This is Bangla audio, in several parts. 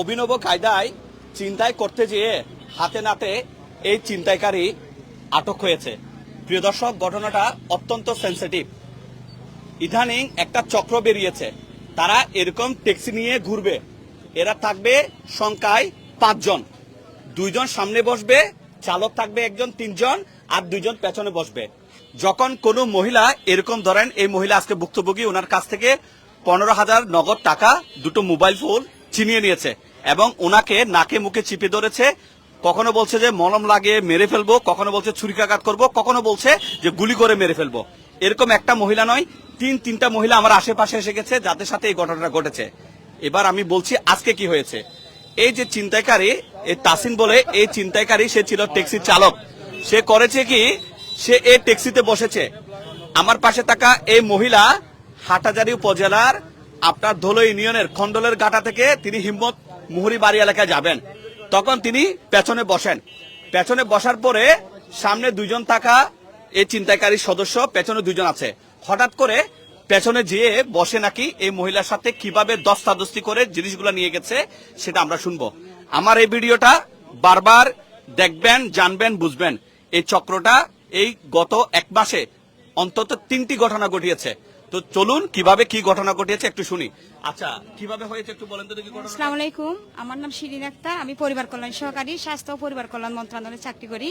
অভিনব কায়দায় চিন্তায় করতে যেয়ে হাতে নাতে এই চিন্তাইকারী আটক হয়েছে। প্রিয় দর্শক, ঘটনাটা অত্যন্ত সেন্সিটিভ ইদানিং একটা চক্র বেরিয়েছে। তারা এরকম ট্যাক্সি নিয়ে ঘুরবে। এরা থাকবে সংখ্যায় পাঁচজন। দুইজন সামনে বসবে, চালক থাকবে একজন, তিনজন, আর দুইজন পেছনে বসবে। যখন কোনো মহিলা এরকম ধরেন, এই মহিলা আজকে ভুক্তভোগী, ওনার কাছ থেকে পনেরো হাজার নগদ টাকা, দুটো মোবাইল ফোন ছিনিয়ে নিয়েছে এবং ওনাকে নাকে মুখে চিপে ধরেছে। কখনো বলছে যে মলম লাগিয়ে মেরে ফেলব, কখনো বলছে ছুরিকাঘাত করব, কখনো বলছে যে গুলি করে মেরে ফেলব। এরকম একটা মহিলা নয়, তিন, তিনটা মহিলা আমার আশেপাশে এসে গেছে, যাদের সাথে এই ঘটনাটা ঘটেছে। এবার আমি বলছি আজকে কি হয়েছে। এই যে চিন্তাইকারী এই তাসিন বলে এই চিন্তাইকারী সে ছিল ট্যাক্সির চালক। সে করেছে কি? সে এই ট্যাক্সিতে বসেছে। আমার পাশে থাকা এই মহিলা হাটাজারি উপজেলার আপনার ধুলো ইউনিয়নের খন্ডলের গাটা থেকে তিনি হিম্মত মুহুরি বাড়ি এলাকায় যাবেন। তখন তিনি পেছনে বসেন। পেছনে বসার পরে সামনে দুজন থাকা এই চিন্তাকারী সদস্য পেছনে দুজন আছে। হঠাৎ করে পেছনে যেয়ে বসে নাকি এই মহিলার সাথে কীভাবে দস্তাদস্তি করে জিনিসগুলো নিয়ে গেছে সেটা আমরা শুনব। আমার এই ভিডিওটা বারবার দেখবেন, জানবেন, বুঝবেন। এই চক্রটা এই গত এক মাসে অন্তত তিনটি ঘটনা ঘটিয়েছে। তো চলুন, কীভাবে কি ঘটনা ঘটিয়েছে একটু শুনি। আচ্ছা কীভাবে হয়েছে একটু বলেন তো আসসালামু আলাইকুম। আমার নাম শিরিন আক্তার। আমি পরিবার কল্যাণ সহকারী স্বাস্থ্য ও পরিবার কল্যাণ মন্ত্রণালয়ে চাকরি করি।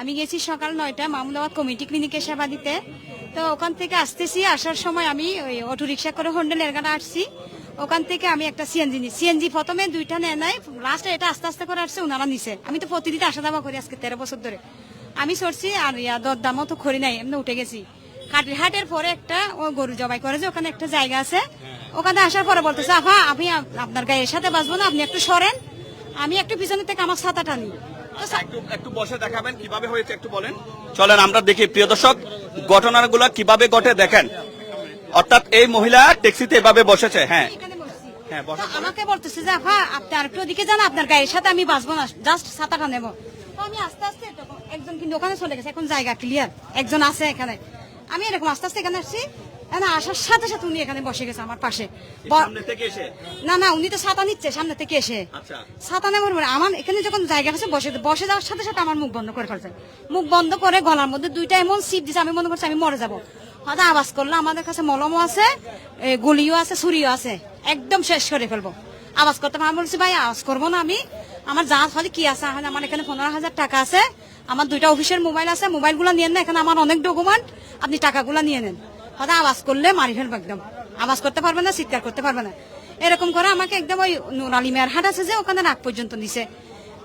আমি গেছি সকাল নয়টা মামুদাবাদ কমিটি ক্লিনিকে সেবা দিতে। তো ওখান থেকে আসতেছি, আসার সময় আমি ওই অটো রিক্সা করে হন্ডেল এরগানা আসছি। ওখান থেকে আমি একটা সিএনজি নিই সিএনজি প্রথমে দুইটা নেয় নাই লাস্টে এটা আস্তে আস্তে করে আসছে ওনারা নিছে। আমি তো প্রতিদিন আসা যাওয়া করি আজকে তেরো বছর ধরে। আমি সরছি আর ইয়া দরদামও তো করি নাই, এমনি উঠে গেছি। কাটিরহাটের পরে একটা ও গরু জবাই করে যে ওখানে একটা জায়গা আছে। ওখানে আসার পরে বলতেছে আফা আমি আপনার গায়ের সাথে বাঁচবো না আপনি একটু সরেন। আমি একটু পিছনে থেকে আমার ছাতা টানি একটু একটু বসে দেখাবেন কীভাবে হয়েছে একটু বলেন। চলেন আমরা দেখি। প্রিয় দর্শক ঘটনাগুলো কীভাবে ঘটে দেখেন। অর্থাৎ এই মহিলা ট্যাক্সিতে এভাবে বসেছে হ্যাঁ। হ্যাঁ? আমাকে বলতেছে যে আফা আপনি আর একটু ওদিকে যান আপনার গায়ের সাথে আমি বাঁচবো না জাস্ট ছাতাটা নেব। আমি আস্তে আস্তে একজন কিন্তু ওখানে চলে গেছে এখন জায়গা ক্লিয়ার একজন আছে এখানে। আমি এরকম আস্তে আস্তে এখানে আসছি আসার সাথে সাথে উনি এখানে বসে গেছে আমার পাশে। না না উনি তো ছাতা নিচ্ছে সামনে থেকে এসে। আচ্ছা। ছাতা পরে আমার এখানে যখন জায়গা আছে বসে বসে যাওয়ার সাথে সাথে আমার মুখ বন্ধ করে ফেলছে। মুখ বন্ধ করে গলার মধ্যে দুইটা এমন সিপ দিছে আমি মনে করছি আমি মরে যাব। হয়তো আওয়াজ করল আমাদের কাছে মলমও আছে গুলিও আছে ছুরিও আছে। একদম শেষ করে ফেলব। আওয়াজ করতে আমি বলছি ভাই আওয়াজ করব না আমি। আমার যা হলে কি আছে? আমার এখানে পনেরো হাজার টাকা আছে। আমার দুইটা অফিসের মোবাইল আছে, মোবাইলগুলো নিয়ে না এখানে আমার অনেক ডকুমেন্ট আপনি টাকাগুলো নিয়ে নেন। হয়তো আওয়াজ করলে মারি ফেলব একদম। আওয়াজ করতে পারবে না, চিৎকার করতে পারবে না। এরকম করে আমাকে একদম ওই নুরালি মেয়ের হাট আছে যে, ওখানে নাক পর্যন্ত নিছে।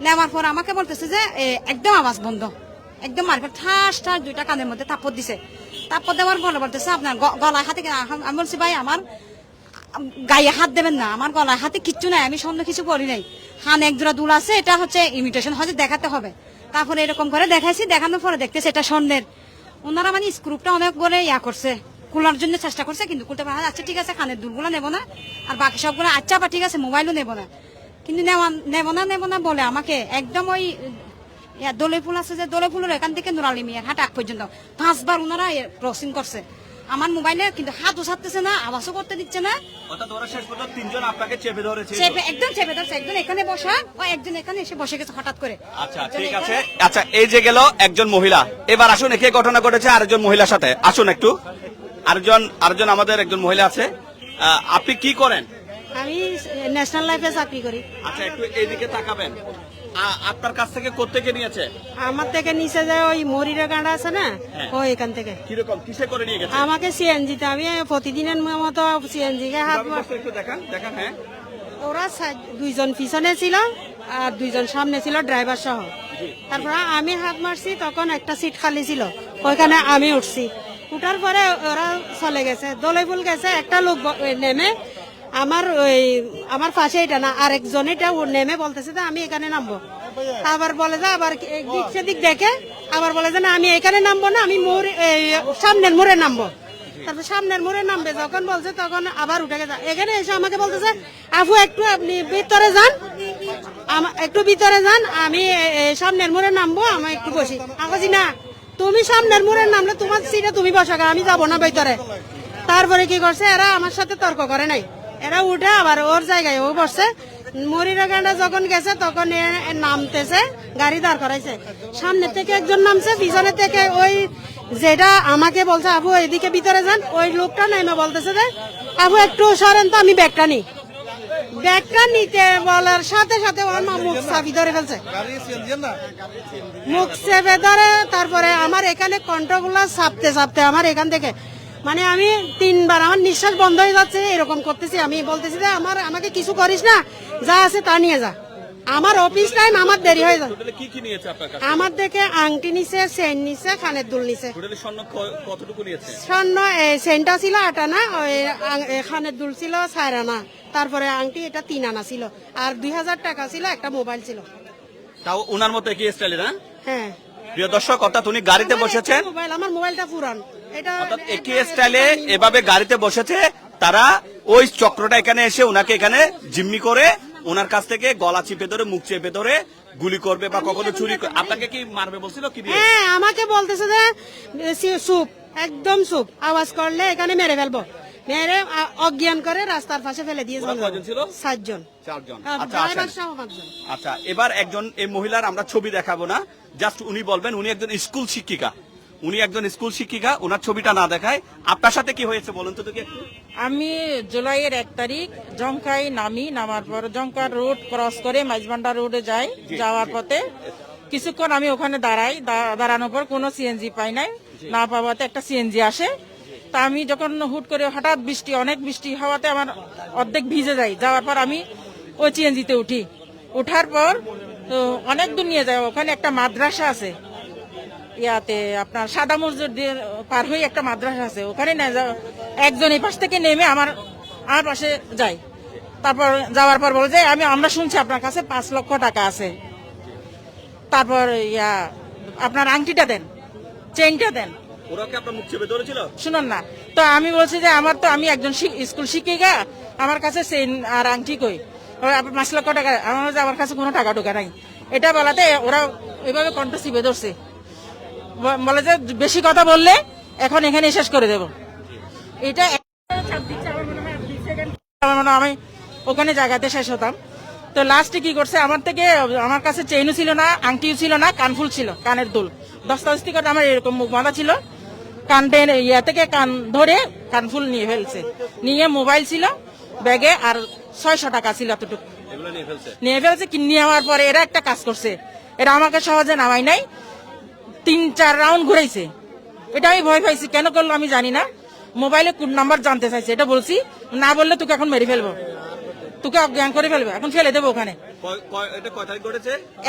নেওয়ার পর আমাকে বলতেছে যে একদম আওয়াজ বন্ধ। একদম মারফত ঠাস ঠাস, দুইটা কানের মধ্যে তাপর দিছে। তাপর দেওয়ার পরে বলতেছে, আপনার গলায় হাতে আমি বলছি, ভাই, আমার গায়ে হাত দেবেন না। আমার গলায় হাতে কিচ্ছু নাই, আমি স্বর্ণ কিছু করি নাই। হান এক জোড়া দুল আছে, এটা হচ্ছে ইমিটেশন হয়তো দেখাতে হবে। তারপরে এরকম করে দেখাইছি, দেখানোর পরে দেখতেছে এটা স্বর্ণের। ওনারা মানে স্ক্রুপটা অনেক করে ইয়া করছে, খোলার জন্য চেষ্টা করছে, কিন্তু খুলতে পারে আচ্ছা ঠিক আছে কানের দুলগুলো নেব না, আর বাকি সবগুলো আচ্ছা বা ঠিক আছে, মোবাইলও নেব না। কিন্তু নেব না নেব না বলে আমাকে একদম ওই দোলে ফুল আছে যে দোলে ফুলের এখান থেকে নুরালি মিয়ার হাট আগ পর্যন্ত পাঁচবার ওনারা ক্রসিং করছে। আমার মোবাইলে কিন্তু হাত উঠাতেছে না আওয়াজও করতে দিচ্ছে না। অর্থাৎ ওরা শেষ পর্যন্ত তিনজন আপনাকে চেপে ধরেছে। চেপে একদম চেপে ধরছে একজন এখানে বসা ও একজন এখানে এসে বসে গেছে হঠাৎ করে। আচ্ছা ঠিক আছে। আচ্ছা এই যে গেল একজন মহিলা। এবার আসুন একে ঘটনা ঘটেছে আরেকজন মহিলার সাথে। আসুন একটু। আরেকজন আরেকজন আমাদের একজন মহিলা আছে। আপনি কি করেন? আমি ন্যাশনাল লাইফে চাকরি করি। আচ্ছা একটু এইদিকে তাকাবেন। আপনার কাছ থেকে কোত্থেকে নিয়েছে? আমার থেকে নিচে যে ওই মরিরা গাঁড়া আছে না? হ্যাঁ। ও এখান থেকে। কীরকম? কিসে করে নিয়ে গেছে? আমাকে সিএনজিতে আমি প্রতিদিনের মতো সিএনজি কে হাত একটু দেখান দেখান হ্যাঁ। ওরা দুইজন পিছনে ছিল আর দুইজন সামনে ছিল ড্রাইভার সহ। তারপর আমি হাত মারছি তখন একটা সিট খালি ছিল। ওইখানে আমি উঠছি। উঠার পরে ওরা চলে গেছে। দলেবুল গেছে একটা লোক নেমে আমার ওই, আমার পাশে এটা না, আরেকজন এটা, ওর নেমে বলতেছে যে, আমি এখানে নামবো। আবার বলে যে, আবার দিক সেদিক দেখে। আবার বলে যে, না, আমি এখানে নামবো না, আমি মোড়ে সামনের মোড়ে নামবো। তারপর সামনের মোড়ে নামবে, যখন বলছে, তখন আবার উঠে গেছে। এখানে এসে আমাকে বলতেছে, আফু, একটু আপনি ভিতরে যান। একটু ভিতরে যান, আমি সামনের মোড়ে নামবো, আমি একটু বসি। আমি না, তুমি সামনের মোড়ে নামলে তোমার সিটে তুমি বসাগা, আমি যাব না ভিতরে। তারপরে কি করছে, এরা আমার সাথে তর্ক করে নাই। এরা উঠে আবার ওর জায়গায় ও বসছে। মরিরাগান্ডা যখন গেছে, তখন নামতেছে, গাড়ি দাঁড় করাইছে। সামনে থেকে একজন নামছে, পিছনে থেকে ওই যেটা আমাকে বলছে, আবু, এদিকে ভিতরে যান। ওই লোকটা নেমে বলতেছে যে, আবু, একটু সরেন তো, আমি ব্যাগটা নিই। ব্যাগটা নিতে বলার সাথে সাথে ওর মা মুখ চাবি ধরে ফেলছে। মুখ চেপে ধরে তারপরে আমার এখানে কণ্ঠগুলো চাপতে চাপতে আমার এখান থেকে মানে আমি তিনবার আমার নিঃশ্বাস বন্ধ হয়ে যাচ্ছে এরকম করতেছি। আমি বলতেছি যে আমার আমাকে কিছু করিস না যা আছে তা নিয়ে যা। আমার অফিস টাইম আমার দেরি হয়ে যায়। কি কি নিয়েছে আপনার আমার দেখে আংটি নিছে চেন নিছে কানের দুল নিছে। স্বর্ণ চেনটা ছিল আট আনা কানের দুল ছিল চার আনা। তারপরে আংটি এটা তিন আনা ছিল। আর দুই হাজার টাকা ছিল একটা মোবাইল ছিল। তাও ওনার মতো একই স্টাইলে না হ্যাঁ। প্রিয় দর্শক অর্থাৎ উনি গাড়িতে বসেছেন। মোবাইল আমার মোবাইলটা পুরান। এটা একই স্টাইলে এভাবে গাড়িতে বসেছে তারা ওই চক্রটা এখানে এসে ওনাকে এখানে জিম্মি করে ওনার কাছ থেকে গলা চিপে ধরে মুখ চেপে ধরে গুলি করবে বা কখনো চুরি আপনাকে কি মারবে বলছিল? কি হ্যাঁ আমাকে বলতেছে যে সি- চুপ একদম চুপ। আওয়াজ করলে এখানে মেরে ফেলব। মেরে আ- অজ্ঞান করে রাস্তার পাশে ফেলে দিয়ে। ছিল? সাতজন। চারজন। আচ্ছা সহ পাঁচজন। আচ্ছা এবার একজন এই মহিলার আমরা ছবি দেখাবো না। জাস্ট উনি বলবেন উনি একজন স্কুল শিক্ষিকা। উনি একজন স্কুল শিক্ষিকা ওনার ছবিটা না দেখায়। আপনার সাথে কি হয়েছে বলুন তো দেখি। আমি জুলাইয়ের এক তারিখ জঙ্কায় নামি নামার পর জঙ্কার রোড ক্রস করে মাইজবান্ডা রোডে যাই যাওয়ার পথে কিছুক্ষণ আমি ওখানে দাঁড়াই দাঁড়ানোর পর কোনো সিএনজি পাই নাই। না পাওয়াতে একটা সিএনজি আসে। তা আমি যখন হুট করে হঠাৎ বৃষ্টি, অনেক বৃষ্টি হওয়াতে আমার অর্ধেক ভিজে যাই যাওয়ার পর আমি ওই সিএনজিতে উঠি। উঠার পর, তো অনেক দূর নিয়ে যায় ওখানে একটা মাদ্রাসা আছে। ইয়াতে আপনার সাদা মসজিদ দিয়ে পার হয়ে একটা মাদ্রাসা আছে। ওখানে একজন এই পাশ থেকে নেমে আমার আমার পাশে যায়। তারপর যাওয়ার পর বলে যে, আমি, আমরা শুনছি আপনার কাছে পাঁচ লক্ষ টাকা আছে। তারপর ইয়া, আপনার আংটিটা দেন, চেইনটা দেন। ওরা শুনুন না। তো আমি বলছি যে আমার তো আমি একজন স্কুল শিক্ষিকা, আমার কাছে চেইন আর আংটি কই? পাঁচ লক্ষ টাকা আমার আমার কাছে কোনো টাকা টুকা নাই। এটা বলাতে ওরা এভাবে কণ্ঠ চিপে ধরছে। বলে যে বেশি কথা বললে এখন এখানে শেষ করে দেব। এটা আমি ওখানে জায়গাতে শেষ হতাম। তো লাস্টে কি করছে? আমার থেকে আমার কাছে চেইনও ছিল না, আংটিও ছিল না কানফুল ছিল, কানের দুল। দস্তাদস্তি করে আমার এরকম মুখ বাঁধা ছিল। কান টেনে ইয়া থেকে কান ধরে কানফুল নিয়ে ফেলছে। নিয়ে মোবাইল ছিল ব্যাগে আর ছয়শো টাকা ছিল এতটুকু। নিয়ে ফেলছে? নিয়ে নেওয়ার পরে এরা একটা কাজ করছে। এরা আমাকে সহজে নামাই নাই। তিন চার রাউন্ড ঘুরাইছে। এটা আমি ভয় পাইছি কেন করল আমি জানি না। মোবাইলে কোন নাম্বার জানতে চাইছে এটা বলছি। না বললে তোকে এখন মেরে ফেলব। তোকে অজ্ঞান করে ফেলবে এখন ফেলে দেবো ওখানে।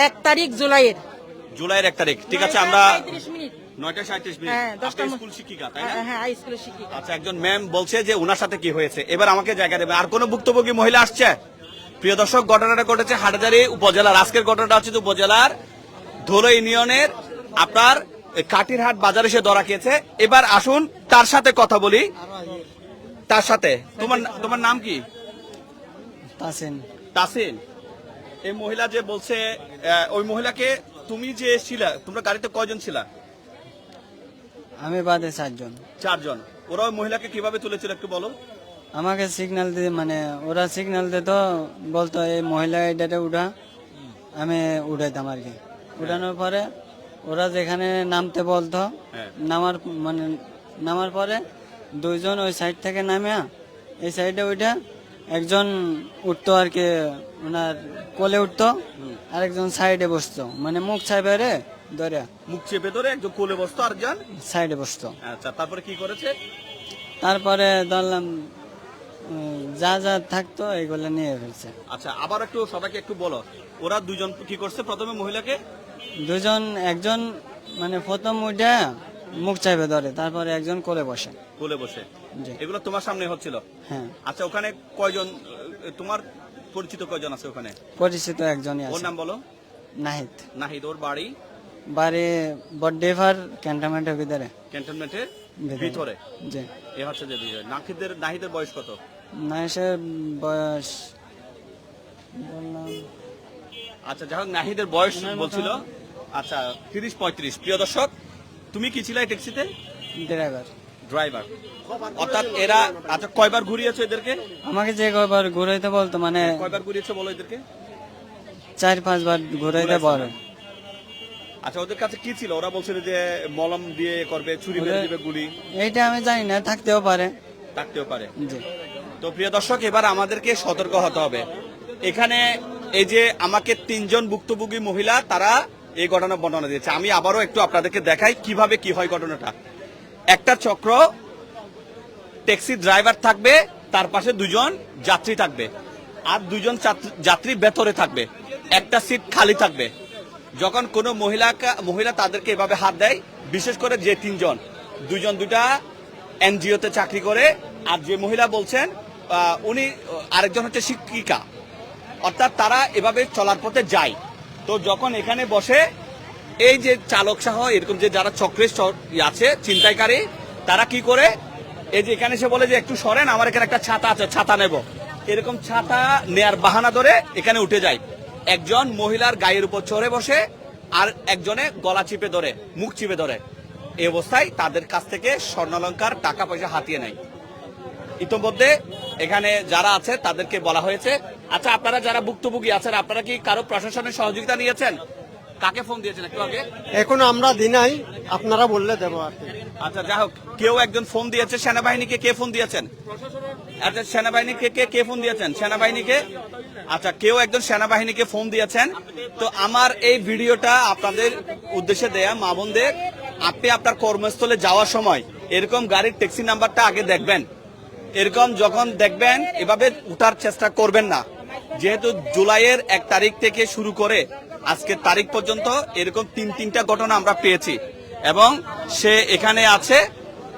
এক তারিখ জুলাইয়ের। জুলাইয়ের এক তারিখ ঠিক আছে আমরা নয়টা সাঁত্রিশ মিনিট। হ্যাঁ, দশটার আপনি মধ্যে। স্কুল শিক্ষিকা তাই না? হ্যাঁ হ্যাঁ স্কুলের শিক্ষিকা। আচ্ছা একজন ম্যাম বলছে যে ওনার সাথে কি হয়েছে। এবার আমাকে জায়গা দেবে। আর কোন ভুক্তভোগী মহিলা আসছে? প্রিয় দর্শক ঘটনাটা ঘটেছে হাটহাজারি উপজেলার। আজকের ঘটনাটা হচ্ছে উপজেলার ধোলো ইউনিয়নের আপনার কাটিরহাট বাজারে সে ধরা খেয়েছে। এবার আসুন তার সাথে কথা বলি। তার সাথে। তোমার তোমার নাম কি? তাসিন। তাসিন। এই মহিলা যে বলছে আহ, ওই মহিলাকে তুমি যে ছিলা তোমরা গাড়িতে কয়জন ছিলা? আমি বাদে চারজন। চারজন। ওরা ওই মহিলাকে কীভাবে তুলেছিল একটু বলো? আমাকে সিগন্যাল দিয়ে মানে ওরা সিগন্যাল দিত বলতো এই মহিলা এটাতে উঠা। আমি উঠাইতাম আর কি। উঠানোর পরে ওরা যেখানে নামতে বলতো হ্যাঁ। নামার মানে নামার পরে দুইজন ওই সাইড থেকে নামে এই সাইডে উঠে একজন উঠতো আর কি ওনার কোলে উঠতো আরেকজন সাইডে বসতো। মানে মুখ ছাইবে রে ধরে। মুখ চেপে ধরে একজন কোলে বসতো আর যান সাইডে বসতো। আচ্ছা তারপরে কি করেছে? তারপরে ধরলাম যা যা থাকতো এগুলো নিয়ে ফেলছে। আচ্ছা আবার একটু সবাইকে একটু বলো ওরা দুজন কি করছে প্রথমে মহিলাকে? দুজন একজন মানে প্রথম উঠে মুখ চাইবে ধরে তারপরে একজন কোলে বসে। কোলে বসে। এগুলো তোমার সামনে হচ্ছিল? হ্যাঁ। আচ্ছা ওখানে কয়জন তোমার পরিচিত কয়জন আছে ওখানে? পরিচিত একজনই ওর নাম বলো। নাহিদ। নাহিদ ওর বাড়ি? বাড়ি বড্ডেফার ক্যান্টনমেন্টের ভিতরে। ক্যান্টনমেন্টের ভিতরে। জি। এ হচ্ছে যে বিষয়। নাহিদের নাহিদের বয়স কত? নাহিসের বয়স বললাম আচ্ছা যাই হোক নাহিদের বয়স বলছিল। আচ্ছা তিরিশ পঁয়ত্রিশ। প্রিয় দর্শক তুমি কি ছিলে ট্যাক্সিতে? ড্রাইভার। ড্রাইভার। অর্থাৎ এরা আচ্ছা কয়বার ঘুরিয়েছো এদেরকে? আমাকে যে কয়বার ঘুরাইতে বলতো মানে কয়বার ঘুরিয়েছো বলো এদেরকে? চার পাঁচবার ঘুরাইতে বলে। আচ্ছা ওদের কাছে কি ছিল? ওরা বলছিল যে মলম দিয়ে করবে ছুরি মেরে দিবে গুলি। এইটা আমি জানি না থাকতেও পারে। থাকতেও পারে। জি। তো প্রিয় দর্শক এবার আমাদেরকে সতর্ক হতে হবে। এখানে এই যে আমাকে তিনজন ভুক্তভোগী মহিলা তারা এই ঘটনা বর্ণনা দিয়েছে। আমি আবারও একটু আপনাদেরকে দেখাই কীভাবে কি হয় ঘটনাটা। একটা চক্র ট্যাক্সি ড্রাইভার থাকবে তার পাশে দুজন যাত্রী থাকবে। আর দুজন যাত্রী ভেতরে থাকবে। একটা সিট খালি থাকবে। যখন কোনো মহিলা মহিলা তাদেরকে এভাবে হাত দেয়, বিশেষ করে যে তিনজন দুজন দুটা এনজিওতে চাকরি করে, আর যে মহিলা বলছেন উনি আরেকজন হচ্ছে শিক্ষিকা, অর্থাৎ তারা এভাবে চলার পথে যায়। তো যখন এখানে বসে, এই যে চালক সহ, এরকম যে যারা চক্রের আছে চিন্তাইকারী তারা কি করে? এই যে এখানে এসে বলে যে, একটু সরেন, আমার এখানে একটা ছাতা আছে, ছাতা নেব। এরকম ছাতা নেয়ার বাহানা ধরে এখানে উঠে যায়। একজন মহিলার গায়ের উপর চড়ে বসে আর একজনে গলা চিপে ধরে, মুখ চিপে ধরে। এই অবস্থায় তাদের কাছ থেকে স্বর্ণালঙ্কার টাকা পয়সা হাতিয়ে নেয়। ইতোমধ্যে এখানে যারা আছে, তাদেরকে বলা হয়েছে আচ্ছা আপনারা যারা ভুক্তভোগী আছেন, আপনারা কি কারও প্রশাসনের সহযোগিতা নিয়েছেন? কাকে ফোন দিয়েছেন একটু আগে? এখন আমরা দিনাই, আপনারা বললে দেবো আর আচ্ছা যাই হোক, কেউ একজন ফোন দিয়েছে, সেনাবাহিনীকে কে ফোন দিয়েছেন? আচ্ছা সেনাবাহিনীকে কে কে ফোন দিয়েছেন? সেনাবাহিনীকে? আচ্ছা কেউ একজন সেনাবাহিনীকে ফোন দিয়েছেন? তো আমার এই ভিডিওটা আপনাদের উদ্দেশ্যে দেয়া, মা বোনদের, আপনি আপনার কর্মস্থলে যাওয়ার সময় এরকম গাড়ির ট্যাক্সি নাম্বারটা আগে দেখবেন। এরকম যখন দেখবেন, এভাবে উঠার চেষ্টা করবেন না। যেহেতু জুলাইয়ের এক তারিখ থেকে শুরু করে আজকের তারিখ পর্যন্ত এরকম তিন, তিনটা ঘটনা আমরা পেয়েছি। এবং সে এখানে আছে।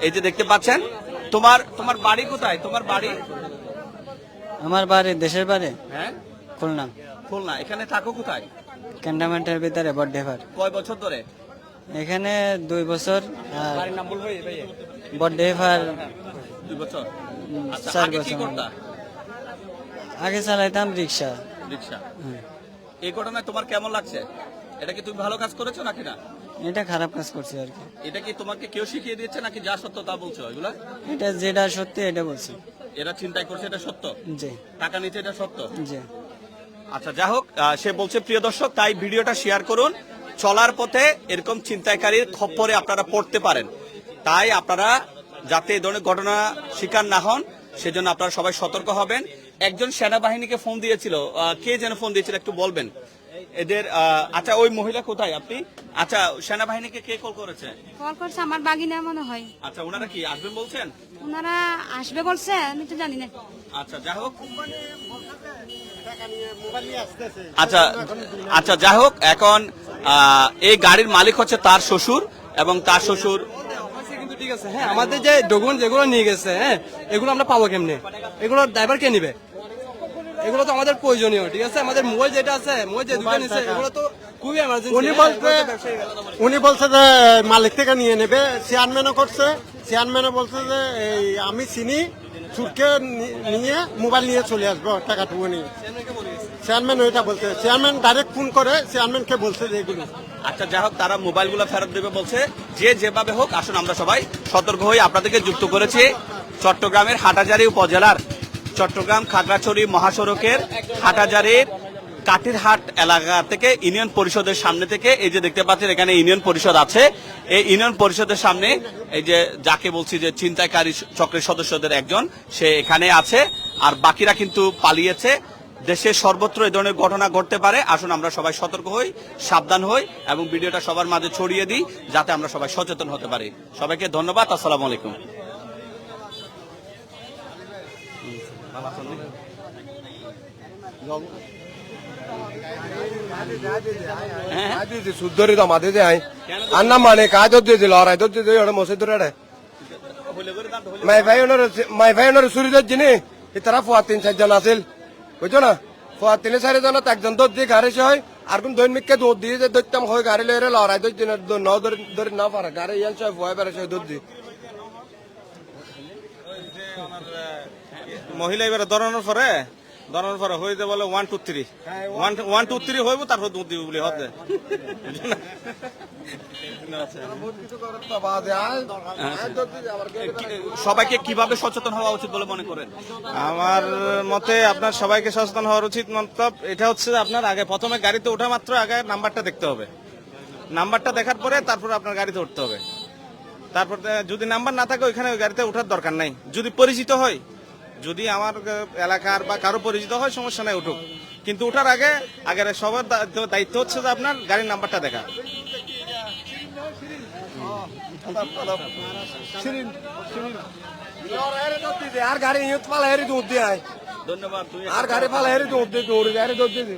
এই যে দেখতে পাচ্ছেন তোমার তোমার বাড়ি কোথায়? তোমার বাড়ি? আমার বাড়ি দেশের বাড়ি? হ্যাঁ। খুলনা। খুলনা। এখানে থাকো কোথায়? ক্যান্টনমেন্টের ভিতরে বড্ডেফার কয় বছর ধরে? এখানে দুই বছর আর বলবে দুই বছর। আচ্ছা চার বছর। আগে চালাইতাম রিক্সা। রিক্সা। এই ঘটনায় তোমার কেমন লাগছে? এটা কি তুমি ভালো কাজ করেছ নাকি না? এটা খারাপ কাজ করছে আর কি। এটা কি তোমাকে কেউ শিখিয়ে দিচ্ছে নাকি যা সত্য তা বলছো এগুলা? এটা যেটা সত্যি এটা বলছি। এরা চিন্তাই করছে এটা সত্য? জি। টাকা নিচ্ছে এটা সত্য? জি। আচ্ছা যা হোক সে বলছে প্রিয় দর্শক তাই ভিডিওটা শেয়ার করুন। চলার পথে এরকম ছিনতাইকারীর খপ্পরে আপনারা পড়তে পারেন। তাই আপনারা যাতে এই ধরনের ঘটনা শিকার না হন সেজন্য আপনারা সবাই সতর্ক হবেন। একজন সেনাবাহিনীকে ফোন দিয়েছিল। কে যেন ফোন দিয়েছিল একটু বলবেন? এদের আচ্ছা ওই মহিলা কোথায় আপনি? আচ্ছা সেনাবাহিনীকে কে কল করেছে? কল করছে আমার বাগিনা মনে হয়। আচ্ছা ওনারা কি আসবেন বলছেন? ওনারা আসবে বলছে আমি তো জানি না। আচ্ছা যা হোক আচ্ছা আচ্ছা যাই হোক এখন আহ, এই গাড়ির মালিক হচ্ছে তার শ্বশুর এবং তার শ্বশুর ঠিক আছে। হ্যাঁ আমাদের যে ডকুমেন্ট যেগুলো নিয়ে গেছে হ্যাঁ এগুলো আমরা পাবো কেমনে? এগুলো ড্রাইভার কে নিবে? এগুলো তো আমাদের প্রয়োজনীয় ঠিক আছে? আমাদের মোবাইল যেটা আছে মোবাইল যে দুটো নিছে এগুলো তো খুবই এমার্জেন্সি উনি বলছে উনি বলছে যে মালিক থেকে নিয়ে নেবে। চেয়ারম্যানও করছে। চেয়ারম্যানও বলছে যে এই আমি চিনি সুরকে নি- নিয়ে মোবাইল নিয়ে চলে আসব টাকাটুকু নিয়ে। চেয়ারম্যান ওইটা বলছে। চেয়ারম্যান ডাইরেক্ট ফোন করে চেয়ারম্যানকে বলছে যে এগুলো। আচ্ছা যাই হোক তারা মোবাইলগুলো ফেরত দেবে বলছে যে যেভাবে হোক আসুন আমরা সবাই সতর্ক হয়ে আপনাদেরকে যুক্ত করেছি চট্টগ্রামের হাটাজারি উপজেলার চট্টগ্রাম খাগড়াছড়ি মহাসড়কের হাটাজারির কাঠিরহাট এলাকা থেকে ইউনিয়ন পরিষদের সামনে থেকে এই যে দেখতে পাচ্ছেন এখানে ইউনিয়ন পরিষদ আছে। এই ইউনিয়ন পরিষদের সামনে এই যে যাকে বলছি যে চিন্তাকারী চক্রের সদস্যদের একজন, সে এখানে আছে আর বাকিরা কিন্তু পালিয়েছে। দেশের সর্বত্র এই ধরনের ঘটনা ঘটতে পারে। আসুন আমরা সবাই সতর্ক হই, সাবধান হই এবং ভিডিওটা সবার মাঝে ছড়িয়ে দিই যাতে আমরা সবাই সচেতন হতে পারি। সবাইকে ধন্যবাদ। আসসালামু আলাইকুম। সুদ্ধরি তো মাদে যাই আর না মানে কাজ হচ্ছে লড়াই তো মসে ধরে মাই ভাই ওনার মাই ভাই ওনার সুরি ধরছি নি আছিল বুঝছ না ফোয়া তিন চারিজন একজন দর দিয়ে গাড়ি হয় আর কোন দৈনিককে দৌড় দিয়ে যে দৈত্যাম হয়। গাড়ি লড়াই দৈত্য ন ধরে না পারে গাড়ি ইয়ান সব ভয় বেড়ে সব দৌড় দিয়ে মহিলা এবার ধরানোর পরে ধরানোর পরে হইতে বলে one two three one one two three হইব তারপর দুধ দিবে বলে হবে সবাইকে কীভাবে সচেতন হওয়া উচিত বলে মনে করেন? আমার মতে আপনার সবাইকে সচেতন হওয়ার উচিত মতলব এটা হচ্ছে যে আপনার আগে প্রথমে গাড়িতে ওঠা মাত্র আগে নাম্বারটা দেখতে হবে। নাম্বারটা দেখার পরে তারপর আপনার গাড়িতে উঠতে হবে। তারপর যদি নাম্বার না থাকে ওইখানে ওই গাড়িতে ওঠার দরকার নাই। যদি পরিচিত হয় যদি আমার এলাকার বা কারও পরিচিত হয় সমস্যা নাই উঠুক। কিন্তু ওঠার আগে আগের সবার দায়িত্ব হচ্ছে যে আপনার গাড়ির নাম্বারটা দেখা। আর গাড়ি পালা হেরি দুধ দিয়ে ধন্যবাদ আর গাড়ি পালা হেরি দুধ দিয়ে দৌড়ে গাড়ি দুধ দিয়ে